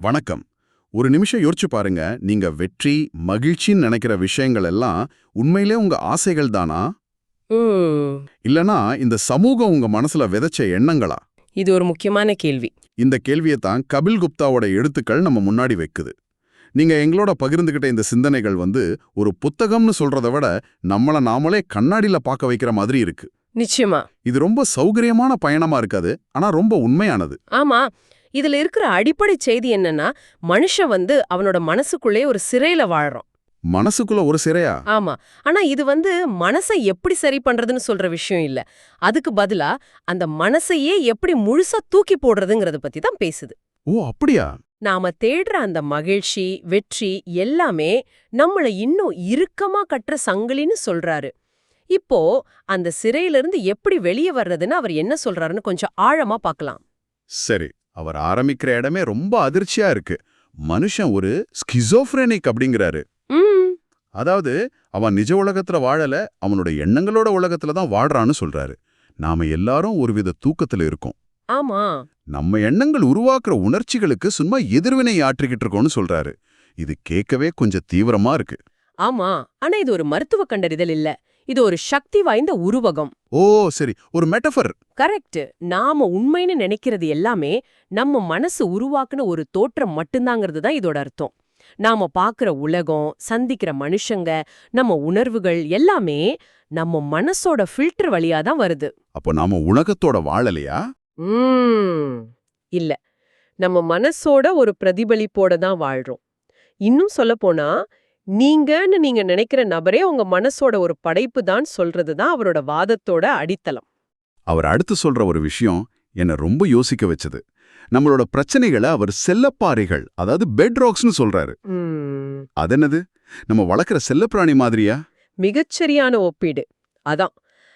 வணக்கம். ஒரு நிமிஷம் யோசிச்சு பாருங்க. நீங்க வெற்றி மகிழ்ச்சின்னு நினைக்கிற விஷயங்கள் எல்லாம் உண்மையிலே உங்க ஆசைகள் தானா? இல்லனா இந்த சமூகம் உங்க மனசுல விதைச்ச எண்ணங்களா? இது ஒரு முக்கியமான கேள்வி. இந்த கேள்வியை தான் கபில் குப்தாவோட எழுத்துக்கள் நம்ம முன்னாடி வைக்குது. நீங்க எங்களோட பகிர்ந்துகிட்ட இந்த சிந்தனைகள் வந்து ஒரு புத்தகம்னு சொல்றதை விட நம்மள நாமளே கண்ணாடியில பார்க்க வைக்கிற மாதிரி இருக்கு. நிச்சயமா. இது ரொம்ப சௌகரியமான பயணமா இருக்காது ஆனா ரொம்ப உண்மையானது. ஆமா. இதுல இருக்கிற அடிப்படை செய்தி என்னன்னா மனுஷன் வந்து அவனோட மனசுக்குள்ளே ஒரு சிறையில வாழறான் மனசுக்குள்ள ஒரு சிறையா? ஆமா. ஆனா இது வந்து மனசை எப்படி சரி பண்றதுன்னு சொல்ற விஷயம் இல்ல. அதுக்கு பதிலா அந்த மனசையே எப்படி முழுசா தூக்கி போடுறதுங்கறத பத்தி தான் பேசுது. ஓ அப்படியா? நாம தேடுற அந்த மகிழ்ச்சி வெற்றி எல்லாமே நம்மள இன்னும் இறுக்கமா கட்டுற சங்கிலின்னு சொல்றாரு. இப்போ அந்த சிறையிலிருந்து எப்படி வெளியே வர்றதுன்னு அவர் என்ன சொல்றாருன்னு கொஞ்சம் ஆழமா பார்க்கலாம். சரி. அவர் ஆரம்பிக்கிற இடமே ரொம்ப அதிர்ச்சியா இருக்கு. மனுஷன் ஒரு ஸ்கிசோஃப்ரெனிக் அப்படிங்கிறாரு. அதாவது அவன் நிஜ உலகத்துல வாழல அவனோட எண்ணங்களோட உலகத்துல தான் வாழ்றான்னு சொல்றாரு. நாம எல்லாரும் ஒருவித தூக்கத்துல இருக்கோம். ஆமா. நம்ம எண்ணங்கள் உருவாக்குற உணர்ச்சிகளுக்கு சும்மா எதிர்வினை ஆற்றிக்கிட்டு இருக்கோம்னு சொல்றாரு. இது கேட்கவே கொஞ்சம் தீவிரமா இருக்கு. ஆமா. ஆனா இது ஒரு மருத்துவ கண்டறிதல் இல்ல. இது ஒரு சக்தி வாய்ந்த உருவகம். ஓ சரி. ஒரு மெட்டஃபர். கரெக்ட். நாம உண்மைன்னு நினைக்கிறது எல்லாமே நம்ம மனசு உருவாக்குன ஒரு தோற்றம் மட்டும்தாங்கிறது தான் இதோட அர்த்தம். நாம பாக்குற உலகம் சந்திக்கிற மனுஷங்க நம்ம உணர்வுகள் எல்லாமே நம்ம மனசோட ஃபில்டர் வழியா தான் வருது. அப்போ நாம உலகத்தோட வாழலையா? இல்ல. நம்ம மனசோட ஒரு பிரதிபலிப்போட தான் வாழ்றோம். இன்னும் சொல்லப்போனா நீங்கன்னு நீங்க நினைக்கிற நபரே உங்க மனசோட ஒரு படைப்பு தான் சொல்றது தான் அவரோட வாதத்தோட அடித்தளம். அவர் அடுத்து சொல்ற ஒரு விஷயம் என்ன ரொம்ப யோசிக்க வச்சது. நம்மளோட பிரச்சனைகளை அவர் செல்லப்பாறைகள் அதாவது பெட்ராக்ஸ்னு சொல்றாரு. ம். அதென்னது? நம்ம வளர்க்குற செல்லப்பிராணி மாதிரியா? மிகச்சரியான ஒப்பீடு. அதான்.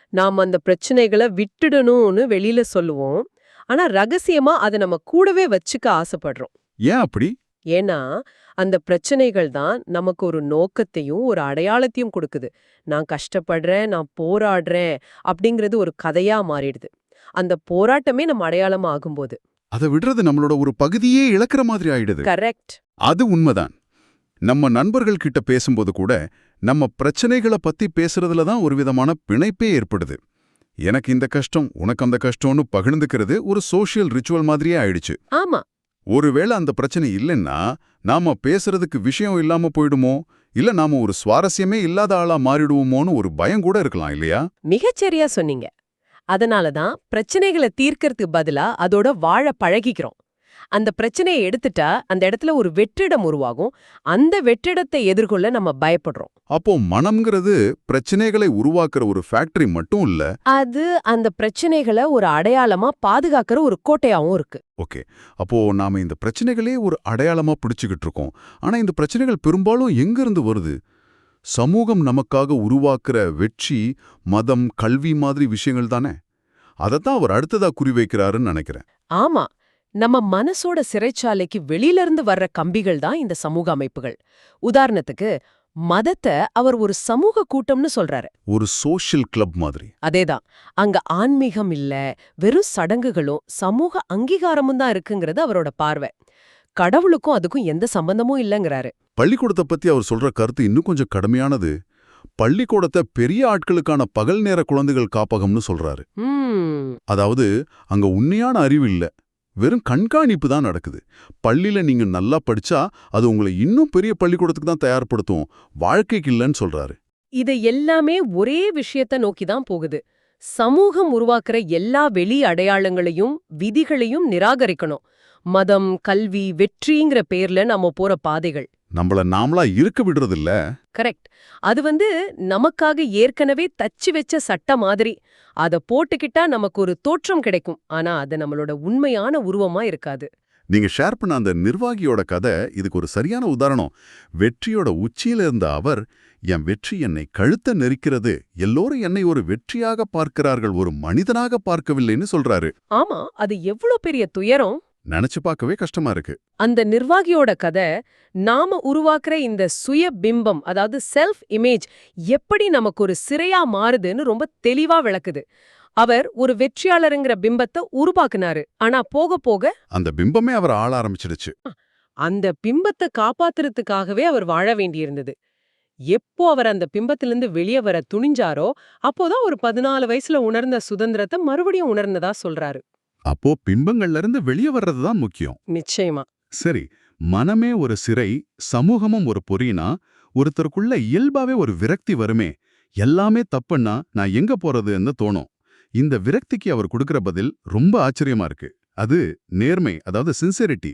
நாம் அந்த பிரச்சனைகளை விட்டுடணும்னு வெளியில சொல்லுவோம். ஆனா ரகசியமா அதை நம்ம கூடவே வச்சுக்க ஆசைப்படுறோம். ஏன் அப்படி? ஏன்னா அந்த பிரச்சனைகள் தான் நமக்கு ஒரு நோக்கத்தையும் ஒரு அடையாளத்தையும் கொடுக்குது. நான் கஷ்டப்படுறேன் நான் போராடுறேன் அப்படிங்கிறது ஒரு கதையா மாறிடுது. அந்த போராட்டமே நம்ம அடையாளமா ஆகும்போது. அதை விடுறது நம்மளோட ஒரு பகுதியே இழக்கிற மாதிரி ஆயிடுது. கரெக்ட். அது உண்மைதான். நம்ம நண்பர்கள் கிட்ட பேசும்போது கூட நம்ம பிரச்சனைகளை பத்தி பேசுறதுல தான் ஒரு விதமான பிணைப்பே ஏற்படுது. எனக்கு இந்த கஷ்டம் உனக்கு அந்த கஷ்டம்னு பகிர்ந்துக்கிறது ஒரு சோஷியல் ரிச்சுவல் மாதிரியே ஆயிடுச்சு. ஆமா. ஒருவேளை அந்த பிரச்சனை இல்லைன்னா நாம பேசுறதுக்கு விஷயம் இல்லாம போயிடுமோ? இல்ல நாம ஒரு சுவாரஸ்யமே இல்லாத ஆளா மாறிடுவோமோன்னு ஒரு பயம் கூட இருக்கலாம் இல்லையா? மிகச்சரியா சொன்னீங்க. அதனால தான் பிரச்சனைகளை தீர்க்கறதுக்கு பதிலா அதோட வாழ பழகிக்கிறோம். அந்த பிரச்சனையை எடுத்துட்டா அந்த இடத்துல ஒரு வெற்றிடம் உருவாகும். அந்த வெற்றிடத்தை எதிர்கொள்ள நம்ம பயப்படுறோம். அப்போ மனம்ங்கிறது பிரச்சனைகளை உருவாக்குற ஒரு ஃபேக்டரி மட்டும் இல்ல. அது அந்த பிரச்சனைகளை ஒரு அடையாளமா பாதுகாக்கிற ஒரு கோட்டையாவும் இருக்கு. ஓகே. அப்போ நாம இந்த பிரச்சனைகளே ஒரு அடையாளமா பிடிச்சுக்கிட்டு இருக்கோம். ஆனா இந்த பிரச்சனைகள் பெரும்பாலும் எங்க இருந்து வருது? சமூகம் நமக்காக உருவாக்குற வெற்றி மதம் கல்வி மாதிரி விஷயங்கள் தானே? அதைத்தான் அவர் அடுத்ததா குறிவைக்கிறாருன்னு நினைக்கிறேன். ஆமா. நம்ம மனசோட சிறைச்சாலைக்கு வெளியில இருந்து வர்ற கம்பிகள் தான் இந்த சமூக அமைப்புகள். உதாரணத்துக்கு மதத்தை அவர் ஒரு சமூக கூட்டம்னு சொல்றாரு. ஒரு சோஷியல் கிளப் மாதிரி. அதேதான். அங்க ஆன்மீகம் இல்ல வெறும் சடங்குகளும் சமூக அங்கீகாரமும் தான் இருக்குங்கிறது அவரோட பார்வை. கடவுளுக்கும் அதுக்கும் எந்த சம்பந்தமும் இல்லங்கறாரு. பள்ளிக்கூடத்தை பத்தி அவர் சொல்ற கருத்து இன்னும் கொஞ்சம் கடுமையானது. பள்ளிக்கூடத்தை பெரிய ஆட்களுக்கான பகல் நேர குழந்தைகள் காப்பகம்னு சொல்றாரு. அதாவது அங்க உண்மையான அறிவு இல்ல. வெறும் கண்காணிப்பு தான் நடக்குது. பள்ளியில் நீங்க நல்லா படிச்சா அது உங்களை இன்னும் பெரிய பள்ளிக்கூடத்துக்கு தான் தயார்படுத்தும். வாழ்க்கைக்கு இல்லைன்னு சொல்றாரு. இது எல்லாமே ஒரே விஷயத்த நோக்கி தான் போகுது. சமூகம் உருவாக்குற எல்லா வெளி அடையாளங்களையும் விதிகளையும் நிராகரிக்கணும். மதம் கல்வி வெற்றிங்கிற பேர்ல நம்ம போற பாதைகள். நம்மள நாமளா இருக்க விடுறது இல்ல கரெக்ட். அது வந்து நமக்காக ஏற்கனவே தச்சு வச்ச சட்ட மாதிரி. அத போட்டுக்கிட்டா நமக்கு ஒரு தோற்றம் கிடைக்கும். ஆனா அது நம்மளோட உண்மையான உருவமா இருக்காது. நீங்க ஷேர் பண்ண அந்த நிர்வாகியோட கதை இதுக்கு ஒரு சரியான உதாரணம். வெற்றியோட உச்சியில இருந்த அவர் என் வெற்றி என்னை கழுத்த நெரிக்கிறது. எல்லோரும் என்னை ஒரு வெற்றியாக பார்க்கிறார்கள். ஒரு மனிதனாக பார்க்கவில்லைன்னு சொல்றாரு. ஆமா அது எவ்வளவு பெரிய துயரம். நினைச்சு பார்க்கவே கஷ்டமா இருக்கு. அந்த நிர்வாகியோட கதை நாம உருவாக்குற இந்த சுய பிம்பம் அதாவது செல்ஃப் இமேஜ் எப்படி நமக்கு ஒரு சிறையா மாறுதுன்னு ரொம்ப தெளிவா விளக்குது. அவர் ஒரு வெற்றியாளருங்கிற பிம்பத்தை உருவாக்குனாரு. ஆனா போக போக அந்த பிம்பமே அவர் ஆள ஆரம்பிச்சிடுச்சு. அந்த பிம்பத்தை காப்பாத்துறதுக்காகவே அவர் வாழ வேண்டியிருந்தது. எப்போ அவர் அந்த பிம்பத்திலிருந்து வெளியே வர துணிஞ்சாரோ அப்போதான் ஒரு பதினாலு வயசுல உணர்ந்த சுதந்திரத்தை மறுபடியும் உணர்ந்ததா சொல்றாரு. அப்போ பிம்பங்கள்ல இருந்து வெளியே வர்றது தான் முக்கியம். நிச்சயமா. சரி மனமே ஒரு சிறை சமூகமும் ஒரு பொறினா ஒருத்தருக்குள்ள இயல்பாவே ஒரு விரக்தி வருமே எல்லாமே தப்புன்னா நான் எங்க போறதுன்னு தோணும். இந்த விரக்திக்கு அவர் கொடுக்கிற பதில் ரொம்ப ஆச்சரியமா இருக்கு. அது நேர்மை அதாவது சின்சியரிட்டி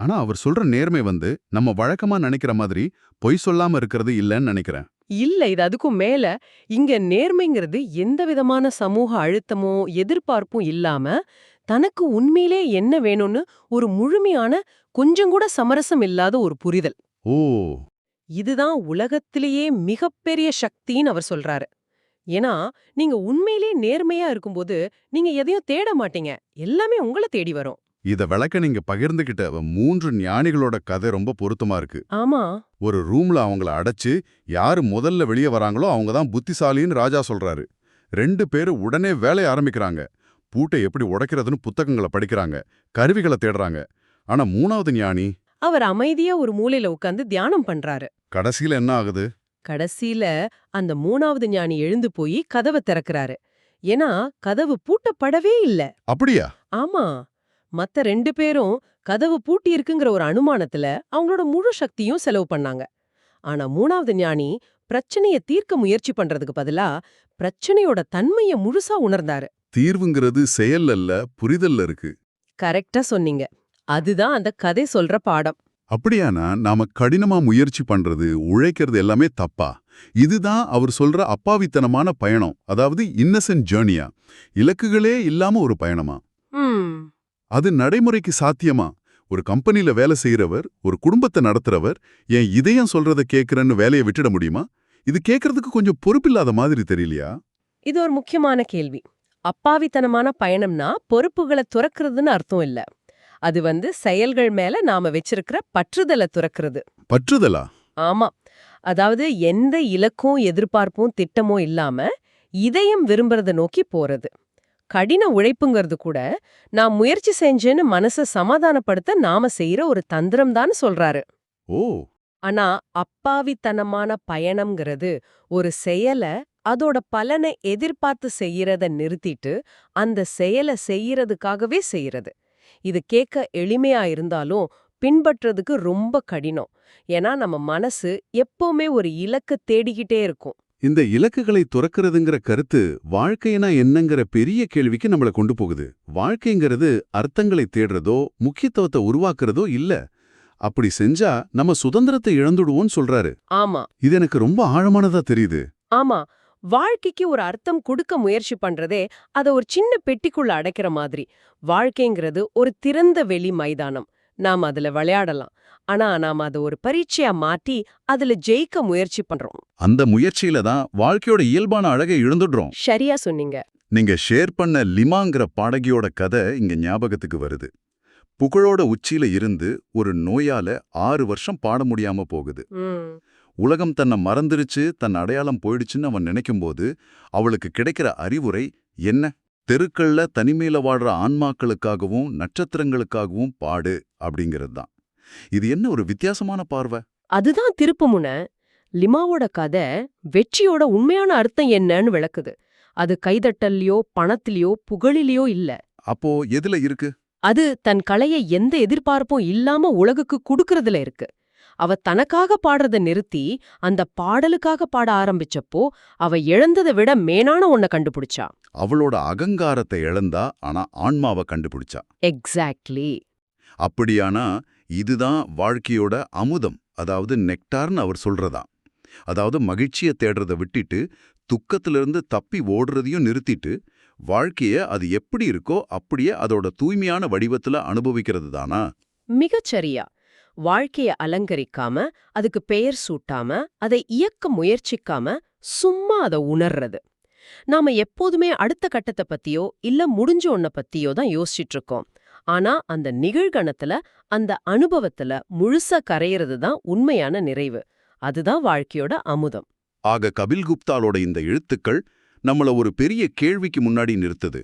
ஆனா அவர் சொல்ற நேர்மை வந்து நம்ம வழக்கமா நினைக்கிற மாதிரி பொய் சொல்லாம இருக்கிறது இல்லைன்னு நினைக்கிறேன். இல்ல இது அதுக்கும் மேல இங்க நேர்மைங்கிறது எந்த விதமான சமூக அழுத்தமோ எதிர்பார்ப்பும் இல்லாம தனக்கு உண்மையிலே என்ன வேணும்னு ஒரு முழுமையான கொஞ்சம் கூட சமரசம் இல்லாத ஒரு புரிதல். ஓ! இதுதான் உலகத்திலேயே மிகப்பெரிய சக்தின்னு அவர் சொல்றாரு. ஏன்னா நீங்க உண்மையிலே நேர்மையா இருக்கும்போது நீங்க எதையும் தேட மாட்டீங்க. எல்லாமே உங்களை தேடி வரும். இத விளக்க நீங்க பகிர்ந்துகிட்ட மூன்று ஞானிகளோட கதை ரொம்ப பொருத்தமா இருக்கு. ஆமா. ஒரு ரூம்ல அவங்கள அடைச்சு யாரு முதல்ல வெளியே வராங்களோ அவங்க தான் புத்திசாலின்னு ராஜா சொல்றாரு. ரெண்டு பேரும் உடனே வேலைய ஆரம்பிக்கிறாங்க. பூட்டை எப்படி உடைக்கிறதுன்னு புத்தகங்களை படிக்கிறாங்க. கருவிகளை தேடுறாங்க. ஆனா மூணாவது ஞானி அவர் அமைதியா ஒரு மூலையில உட்கார்ந்து தியானம் பண்றாரு. கடைசியில என்ன ஆகுது? கடைசியில அந்த மூணாவது ஞானி எழுந்து போய் கதவை திறக்கறாரு. ஏன்னா கதவு பூட்டப்படவே இல்ல. அப்படியா? ஆமா. மத்த ரெண்டு பேரும் கதவு பூட்டி இருக்குங்கிற ஒரு அனுமானத்துல அவங்களோட முழு சக்தியும் செலவு பண்ணாங்க. ஆனா மூணாவது ஞானி பிரச்சனைய தீர்க்க முயற்சி பண்றதுக்கு பதிலா பிரச்சனையோட தன்மைய முழுசா உணர்ந்தாரு. தீர்வுங்கிறது செயல் அல்ல புரிதல்ல இருக்கு. கரெக்டா சொன்னீங்க. அதுதான் அந்த கதை சொல்ற பாடம். அப்படியானா நாம கடினமா முயற்சி பண்றது உழைக்கிறது எல்லாமே தப்பா? இதுதான் அவர் சொல்ற அப்பாவித்தனமான பயணம் அதாவது இன்னசென்ட் ஜேர்னியா இலக்குகளே இல்லாம ஒரு பயணமா? அது நடைமுறைக்கு சாத்தியமா? ஒரு கம்பெனில வேலை செய்யறவர் ஒரு குடும்பத்தை நடத்துறவர் என் இதயம் சொல்றத கேக்குறேன்னு வேலையை விட்டுட முடியுமா? இது கேக்குறதுக்கு கொஞ்சம் பொறுப்பில்லாத மாதிரி தெரியலையா? இது ஒரு முக்கியமான கேள்வி. அப்பாவித்தனமான பயணம்னா பொறுப்புகளை துறக்கிறதுன்னு அர்த்தம் இல்ல. அது வந்து செயல்கள் மேல நாம வச்சிருக்கிற பற்றுதலை துறக்கிறது. பற்றுதலா? ஆமா. அதாவது எந்த இலக்கும் எதிர்பார்ப்பும் திட்டமோ இல்லாம இதயம் விரும்புறத நோக்கி போறது. கடின உழைப்புங்கிறது கூட நான் முயற்சி செஞ்சேன்னு மனச சமாதானப்படுத்த நாம செய்யற ஒரு தந்திரம் தான் சொல்றாரு. ஓ! ஆனா அப்பாவித்தனமான பயணம்ங்கிறது ஒரு செயல அதோட பலனை எதிர்பார்த்து செய்யறத நிறுத்திட்டு அந்த செயலை செய்யறதுக்காகவே செய்யறது. இது கேட்க எளிமையா இருந்தாலும் பின்பற்றதுக்கு ரொம்ப கடினம். ஏன்னா நம்ம மனசு எப்பவுமே ஒரு இலக்கு தேடிக்கிட்டே இருக்கும். இந்த இலக்குகளை துறக்கிறதுங்கிற கருத்து வாழ்க்கைனா என்னங்கிற பெரிய கேள்விக்கு நம்மள கொண்டு போகுது. வாழ்க்கைங்கிறது அர்த்தங்களை தேடுறதோ முக்கியத்துவத்தை உருவாக்குறதோ இல்ல. அப்படி செஞ்சா நம்ம சுதந்திரத்தை இழந்துடுவோம்னு சொல்றாரு. ஆமா. இது எனக்கு ரொம்ப ஆழமானதா தெரியுது. ஆமா. வாழ்க்கைக்கு ஒரு அர்த்தம் கொடுக்க முயற்சி பண்றதே அத ஒரு சின்ன பெட்டிக்குள்ள அடைக்கிற மாதிரி. வாழ்க்கைங்கிறது ஒரு திறந்த வெளி மைதானம். நாம் அதுல விளையாடலாம். ஆனா நாம அதை ஒரு பரீட்சையா மாத்தி அதுல ஜெயிக்க முயற்சி பண்றோம். அந்த முயற்சியில தான் வாழ்க்கையோட இயல்பான அழகை இழந்துடுறோம் சரியா சொன்னீங்க. நீங்க ஷேர் பண்ண லிமாங்கிற பாடகியோட கதை இங்க ஞாபகத்துக்கு வருது. புகழோட உச்சியில இருந்து ஒரு நோயால ஆறு வருஷம் பாட முடியாம போகுது. உலகம் தன்னை மறந்துருச்சு தன் அடையாளம் போயிடுச்சுன்னு அவன் நினைக்கும்போது அவளுக்கு கிடைக்கிற அறிவுரை என்ன? தெருக்கள்ல தனிமையில வாழ்ற ஆன்மாக்களுக்காகவும் நட்சத்திரங்களுக்காகவும் பாடு அப்படிங்கிறது தான் இது என்ன ஒரு வித்தியாசமான பார்வை? அதுதான் திருப்புமுனை லிமாவோட கதை வெற்றியோட உண்மையான அர்த்தம் என்னன்னு விளக்குது. அது கைதட்டல்லையோ பணத்திலயோ புகழிலையோ இல்ல. அப்போ எதுல இருக்கு? அது தன் கலையை எந்த எதிர்பார்ப்பும் இல்லாம உலகுக்கு குடுக்கறதுல இருக்கு. அவ தனக்காக பாடுறத நிறுத்தி அந்த பாடலுக்காக பாட ஆரம்பிச்சப்போ அவ இழந்ததை விட மேலான ஒன்ன கண்டுபிடிச்சா. அவளோட அகங்காரத்தை இழந்தா ஆனா ஆன்மாவை கண்டுபிடிச்சா. எக்ஸாக்ட்லி அப்படியானா இதுதான் வாழ்க்கையோட அமுதம். அதாவது நெக்டார்னு அவர் சொல்றதா. அதாவது மகிழ்ச்சியை தேடுறத விட்டுட்டு துக்கத்திலிருந்து தப்பி ஓடுறதையும் நிறுத்திட்டு வாழ்க்கைய அது எப்படி இருக்கோ அப்படியே அதோட தூய்மையான வடிவத்துல அனுபவிக்கிறது தானா? மிகச்சரியா. வாழ்க்கைய அலங்கரிக்காம அதுக்கு பெயர் சூட்டாம அதை இயக்க முயற்சிக்காம சும்மா அதை உணர்றது. நாம எப்போதுமே அடுத்த கட்டத்தை பத்தியோ இல்ல முடிஞ்ச ஒன்ன பத்தியோ தான் யோசிச்சிட்டு இருக்கோம். ஆனா அந்த நிகழ்கணத்துல அந்த அனுபவத்துல முழுசா கரையிறது தான் உண்மையான நிறைவு. அதுதான் வாழ்க்கையோட அமுதம். ஆக கபில் குப்தாலோட இந்த எழுத்துக்கள் நம்மள ஒரு பெரிய கேள்விக்கு முன்னாடி நிறுத்துது.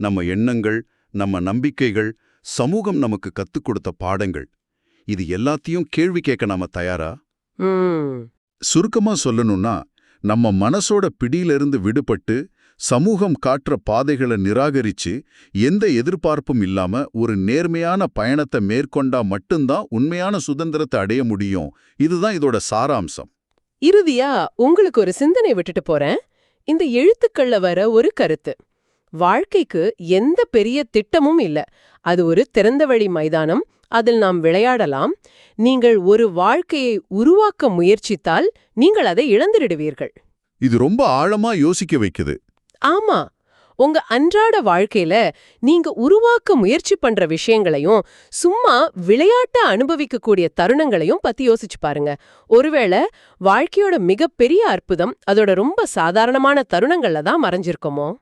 நம்ம எண்ணங்கள் நம்ம நம்பிக்கைகள் சமூகம் நமக்கு கத்துக் கொடுத்த பாடங்கள். இது எல்லாத்தையும் கேள்வி கேட்க நாம தயாரா? சுருக்கமா சொல்லணும்னா நம்ம மனசோட பிடியிலிருந்து விடுபட்டு சமூகம் காட்டுற பாதைகளை நிராகரிச்சு எந்த எதிர்பார்ப்பும் இல்லாம ஒரு நேர்மையான பயணத்தை மேற்கொண்டா மட்டும்தான் உண்மையான சுதந்திரத்தை அடைய முடியும். இதுதான் இதோட சாராம்சம். இறுதியா உங்களுக்கு ஒரு சிந்தனை விட்டுட்டு போறேன். இந்த எழுத்துக்கள்ல வர ஒரு கருத்து. வாழ்க்கைக்கு எந்த பெரிய திட்டமும் இல்ல. அது ஒரு திறந்தவெளி மைதானம். அதில் நாம் விளையாடலாம். நீங்கள் ஒரு வாழ்க்கையை உருவாக்க முயற்சித்தால் நீங்கள் அதை இழந்துடுவீர்கள் இது ரொம்ப ஆழமா யோசிக்க வைக்குது. ஆமா. உங்க அன்றாட வாழ்க்கையில நீங்க உருவாக்க முயற்சி பண்ற விஷயங்களையும் சும்மா விளையாட்ட அனுபவிக்கக்கூடிய தருணங்களையும் பத்தி யோசிச்சு பாருங்க. ஒருவேளை வாழ்க்கையோட மிகப்பெரிய அற்புதம் அதோட ரொம்ப சாதாரணமான தருணங்கள்ல தான் மறைஞ்சிருக்குமோ?